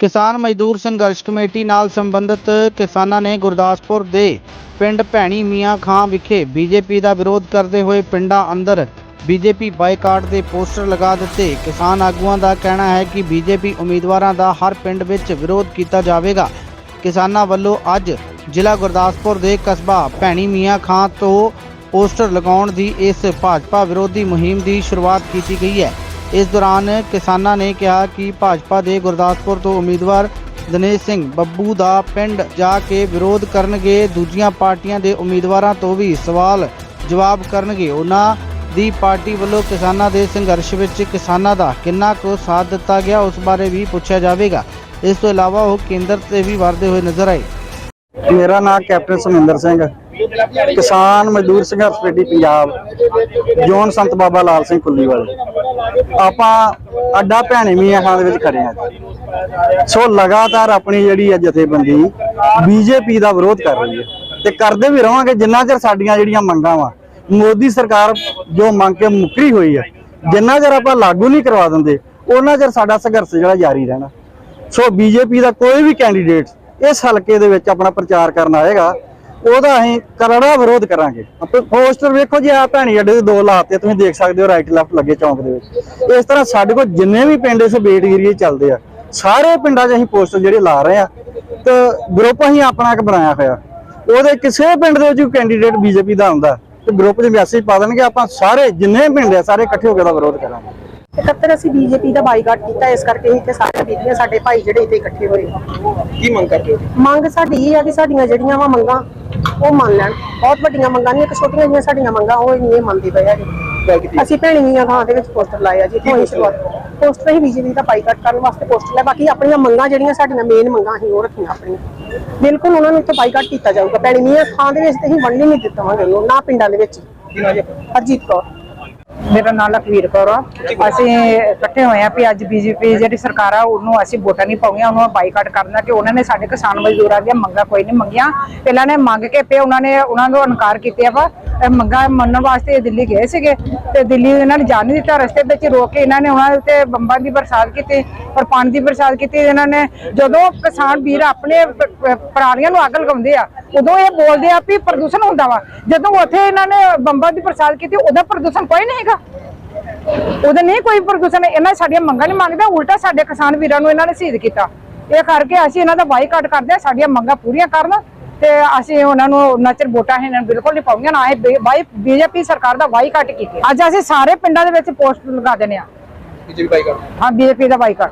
ਕਿਸਾਨ ਮਜ਼ਦੂਰ ਸੰਘਰਸ਼ ਕਮੇਟੀ ਨਾਲ ਸੰਬੰਧਿਤ ਕਿਸਾਨਾਂ ਨੇ ਗੁਰਦਾਸਪੁਰ ਦੇ ਪਿੰਡ ਭੈਣੀ ਮੀਆਂ ਖਾਂ ਵਿਖੇ ਬੀਜੇਪੀ ਦਾ ਵਿਰੋਧ ਕਰਦੇ ਹੋਏ ਪਿੰਡਾਂ ਅੰਦਰ ਬੀਜੇਪੀ ਬਾਈਕਾਟ ਦੇ ਪੋਸਟਰ ਲਗਾ ਦਿੱਤੇ। ਕਿਸਾਨ ਆਗੂਆਂ ਦਾ ਕਹਿਣਾ ਹੈ ਕਿ ਬੀਜੇਪੀ ਉਮੀਦਵਾਰਾਂ ਦਾ ਹਰ ਪਿੰਡ ਵਿੱਚ ਵਿਰੋਧ ਕੀਤਾ ਜਾਵੇਗਾ। ਕਿਸਾਨਾਂ ਵੱਲੋਂ ਅੱਜ ਜ਼ਿਲ੍ਹਾ ਗੁਰਦਾਸਪੁਰ ਦੇ ਕਸਬਾ ਭੈਣੀ ਮੀਆਂ ਖਾਂ ਤੋਂ ਪੋਸਟਰ ਲਗਾਉਣ ਦੀ ਇਸ ਭਾਜਪਾ ਵਿਰੋਧੀ ਮੁਹਿੰਮ ਦੀ ਸ਼ੁਰੂਆਤ ਕੀਤੀ ਗਈ ਹੈ। ਇਸ ਦੌਰਾਨ ਕਿਸਾਨਾਂ ਨੇ ਕਿਹਾ ਕਿ ਭਾਜਪਾ ਦੇ ਗੁਰਦਾਸਪੁਰ ਤੋਂ ਉਮੀਦਵਾਰ ਦਿਨੇਸ਼ ਸਿੰਘ ਬੱਬੂ ਦਾ ਪਿੰਡ ਜਾ ਕੇ ਵਿਰੋਧ ਕਰਨਗੇ। ਦੂਜੀਆਂ ਪਾਰਟੀਆਂ ਦੇ ਉਮੀਦਵਾਰਾਂ ਤੋਂ ਵੀ ਸਵਾਲ ਜਵਾਬ ਕਰਨਗੇ। ਉਹਨਾਂ ਦੀ ਪਾਰਟੀ ਵੱਲੋਂ ਕਿਸਾਨਾਂ ਦੇ ਸੰਘਰਸ਼ ਵਿੱਚ ਕਿਸਾਨਾਂ ਦਾ ਕਿੰਨਾ ਕੁ ਸਾਥ ਦਿੱਤਾ ਗਿਆ, ਉਸ ਬਾਰੇ ਵੀ ਪੁੱਛਿਆ ਜਾਵੇਗਾ। ਇਸ ਤੋਂ ਇਲਾਵਾ ਉਹ ਕੇਂਦਰ ਤੇ ਵੀ ਵਰਦੇ ਹੋਏ ਨਜ਼ਰ ਆਏ। ਮੇਰਾ ਨਾਮ ਕੈਪਟਨ ਸੁਮਿੰਦਰ ਸਿੰਘ ਕਿਸਾਨ ਮਜ਼ਦੂਰ ਸੰਘਰਸ਼ ਕਮੇਟੀ ਪੰਜਾਬ ਜੋਨ ਸੰਤ ਬਾਬਾ ਲਾਲ ਸਿੰਘ ਕੁੱਲੀ ਆਪਾਂ ਅੱਡਾ ਭੈਣੇ ਮੀਆਂ ਦੇ ਵਿੱਚ ਖੜੇ ਹਾਂ ਸੋ ਲਗਾਤਾਰ ਆਪਣੀ ਜਿਹੜੀ ਹੈ ਜਥੇਬੰਦੀ ਬੀਜੇਪੀ ਦਾ ਵਿਰੋਧ ਕਰ ਰਹੀ ਹੈ। ਤੇ ਕਰਦੇ ਵੀ ਰਵਾਂਗੇ, ਜਿੰਨਾ ਚਿਰ ਸਾਡੀਆਂ ਜਿਹੜੀਆਂ ਮੰਗਾਂ ਵਾ, ਮੋਦੀ ਸਰਕਾਰ ਜੋ ਮੰਗ ਕੇ ਮੁਕਰੀ ਹੋਈ ਹੈ, ਜਿੰਨਾ ਚਿਰ ਆਪਾਂ ਲਾਗੂ ਨਹੀਂ ਕਰਵਾ ਦਿੰਦੇ, ਉਹਨਾਂ ਚਿਰ ਸਾਡਾ ਸੰਘਰਸ਼ ਜਿਹੜਾ ਜਾਰੀ ਰਹਿਣਾ। ਸੋ ਬੀਜੇਪੀ ਦਾ ਕੋਈ ਵੀ ਕੈਂਡੀਡੇਟ ਇਸ ਹਲਕੇ ਦੇ ਵਿੱਚ ਆਪਣਾ ਪ੍ਰਚਾਰ ਕਰਨ ਆਏਗਾ ਉਹਦਾ ਅਸੀਂ ਕਰੜਾ ਵਿਰੋਧ ਕਰਾਂਗੇ। ਆਪੇ ਪੋਸਟਰ ਵੇਖੋ ਜੀ ਆ ਭੈਣੀ ਅੱਡੇ ਦੇ ਦੋ ਲਾਤੇ ਤੁਸੀਂ ਦੇਖ ਸਕਦੇ ਹੋ ਰਾਈਟ ਲੈਫਟ ਲੱਗੇ ਚੌਂਕ ਦੇ ਵਿੱਚ। ਇਸ ਤਰ੍ਹਾਂ ਸਾਡੇ ਕੋਲ ਜਿੰਨੇ ਵੀ ਪਿੰਡ ਇਸ ਬੇਟ ਏਰੀਏ ਚੱਲਦੇ ਆ ਸਾਰੇ ਪਿੰਡਾਂ 'ਚ ਅਸੀਂ ਪੋਸਟਰ ਜਿਹੜੇ ਲਾ ਰਹੇ ਆ ਤੇ ਗਰੁੱਪ ਅਸੀਂ ਆਪਣਾ ਇੱਕ ਬਣਾਇਆ ਹੋਇਆ। ਉਹਦੇ ਕਿਸੇ ਪਿੰਡ ਦੇ ਵਿੱਚ ਕੈਂਡੀਡੇਟ ਬੀਜੇਪੀ ਦਾ ਆਉਂਦਾ ਤੇ ਗਰੁੱਪ 'ਚ ਮੈਸੇਜ ਪਾ ਦੇਣਗੇ ਆਪਾਂ ਸਾਰੇ ਜਿੰਨੇ ਪਿੰਡ ਆ ਸਾਰੇ ਇਕੱਠੇ ਹੋ ਕੇ ਦਾ ਵਿਰੋਧ ਕਰਾਂਗੇ। ਇਕੱਤਰ ਅਸੀਂ ਬੀਜੇਪੀ ਦਾ ਬਾਈਕਾਟ ਕੀਤਾ ਇਸ ਕਰਕੇ ਹੀ ਕਿ ਸਾਰੇ ਬੀਬੀਆਂ ਸਾਡੇ ਭਾਈ ਜਿਹੜੇ ਇੱਥੇ ਇਕੱਠੇ ਹੋਏ ਕੀ ਮੰਗ ਕਰਦੇ ਹੋ? ਮੰਗ ਸਾਡੀ ਇਹ ਆ ਕਿ ਸਾਡੀਆਂ ਜਿਹੜੀਆਂ ਵਾ ਮੰਗਾਂ ਉਹ ਮੰਨ ਲੈਣ। ਬਹੁਤ ਵੱਡੀਆਂ ਮੰਗਾਂ ਨਹੀਂ ਇੱਕ ਛੋਟੀਆਂ ਜਿਹੀਆਂ ਸਾਡੀਆਂ ਮੰਗਾਂ ਉਹ ਨਹੀਂ ਮੰਨਦੇ ਪਏ ਹੈਗੇ। ਅਸੀਂ ਭੈਣੀ ਮੀਆਂ ਖਾਂ ਦੇ ਵਿੱਚ ਪੋਸਟਰ ਲਾਏ ਆ ਜੀ ਤੋਂ ਹੀ ਸ਼ੁਰੂਆਤ ਪੋਸਟਰ ਹੀ ਬੀਜੇਪੀ ਦਾ ਬਾਈਕਾਟ ਕਰਨ ਵਾਸਤੇ ਪੋਸਟਰ ਲਾਏ ਬਾਕੀ ਆਪਣੀਆਂ ਮੰਗਾਂ ਜਿਹੜੀਆਂ ਸਾਡੀਆਂ ਮੇਨ ਮੰਗਾਂ ਅਸੀਂ ਉਹ ਰੱਖੀਆਂ ਆਪਣੀਆਂ। ਬਿਲਕੁਲ ਉਹਨਾਂ ਨੂੰ ਇੱਥੇ ਬਾਈਕਾਟ ਕੀਤਾ ਜਾਊਗਾ। ਭੈਣੀ ਮੀਆਂ ਖਾਂ ਦੇ ਵਿੱਚ ਤੇ ਅਸੀਂ ਵੰਡ ਨਹੀਂ ਦਿੱਤਾਵਾਂਗੇ ਨਾ ਪਿੰਡਾਂ ਦੇ ਵਿੱਚ। ਹਰਜੀਤ ਕੌਰ। ਮੇਰਾ ਨਾਮ ਲਖਵੀਰ ਕੌਰ ਆ। ਅਸੀਂ ਇਕੱਠੇ ਹੋਏ ਆ ਵੀ ਅੱਜ ਬੀਜੇਪੀ ਜਿਹੜੀ ਸਰਕਾਰ ਆ, ਉਹਨੂੰ ਅਸੀਂ ਵੋਟਾਂ ਨਹੀਂ ਪਾਉਣੀਆਂ, ਉਹਨੂੰ ਬਾਈਕਾਟ ਕਰਨਾ ਕਿ ਉਹਨਾਂ ਨੇ ਸਾਡੇ ਕਿਸਾਨ ਮਜ਼ਦੂਰਾਂ ਦੀਆਂ ਮੰਗਾਂ ਕੋਈ ਨਹੀਂ ਮੰਗੀਆਂ। ਪਹਿਲਾਂ ਨੇ ਮੰਗ ਕੇ ਪਏ ਉਹਨਾਂ ਨੇ ਉਹਨਾਂ ਨੂੰ ਇਨਕਾਰ ਕੀਤਾ ਆ ਮੰਗਾਂ ਮੰਨਣ ਵਾਸਤੇ ਦਿੱਲੀ ਗਏ ਸੀਗੇ ਤੇ ਦਿੱਲੀ ਇਹਨਾਂ ਨੇ ਜਾਣ ਨਹੀਂ ਦਿੱਤਾ। ਰਸਤੇ ਵਿੱਚ ਰੋਕ ਕੇ ਇਹਨਾਂ ਨੇ ਉਹਨਾਂ ਦੇ ਉੱਤੇ ਬੰਬਾਂ ਦੀ ਬਰਸਾਤ ਕੀਤੀ ਔਰ ਪਾਣੀ ਦੀ ਬਰਸਾਤ ਕੀਤੀ। ਇਹਨਾਂ ਨੇ ਜਦੋਂ ਕਿਸਾਨ ਵੀਰ ਆਪਣੇ ਪਰਾਲੀਆਂ ਨੂੰ ਅੱਗ ਲਗਾਉਂਦੇ ਆ, ਉਦੋਂ ਇਹ ਬੋਲਦੇ ਆ ਵੀ ਪ੍ਰਦੂਸ਼ਣ ਹੁੰਦਾ ਵਾ। ਜਦੋਂ ਉੱਥੇ ਇਹਨਾਂ ਨੇ ਬੰਬਾਂ ਦੀ ਬਰਸਾਤ ਕੀਤੀ, ਉਹਦਾ ਪ੍ਰਦੂਸ਼ਣ ਕੋਈ ਨਹੀਂ ਹੈਗਾ। ਉਹਦਾ ਨਹੀਂ ਕੋਈ ਪ੍ਰਦੂਸ਼ਣ ਇਹਨਾਂ ਸਾਡੀਆਂ ਮੰਗਾਂ ਨਹੀਂ ਮੰਗਦਾ ਉਲਟਾ ਸਾਡੇ ਕਿਸਾਨ ਵੀਰਾਂ ਨੂੰ ਇਹਨਾਂ ਨੇ ਸ਼ਹੀਦ ਕੀਤਾ। ਇਹ ਕਰਕੇ ਅਸੀਂ ਇਹਨਾਂ ਦਾ ਬਾਈਕਾਟ ਕਰਦੇ ਆ ਸਾਡੀਆਂ ਮੰਗਾਂ ਪੂਰੀਆਂ ਕਰਨ ਤੇ ਅਸੀਂ ਉਹਨਾਂ ਨੂੰ ਨਚਰ ਵੋਟਾਂ ਇਹਨਾਂ ਨੂੰ ਬਿਲਕੁਲ ਨਹੀਂ ਪਾਉਂਗੀਆਂ ਨਾ ਇਹ ਬਾਈ ਬੀਜੇਪੀ ਸਰਕਾਰ ਦਾ ਬਾਈਕਾਟ ਕੀਤੀ। ਅੱਜ ਅਸੀਂ ਸਾਰੇ ਪਿੰਡਾਂ ਦੇ ਵਿੱਚ ਪੋਸਟ ਲਗਾ ਦਿੰਦੇ ਆ ਬੀਜੇਪੀ ਬਾਈਕਾਟ ਹਾਂ ਬੀਜੇਪੀ ਦਾ ਬਾਈਕਾਟ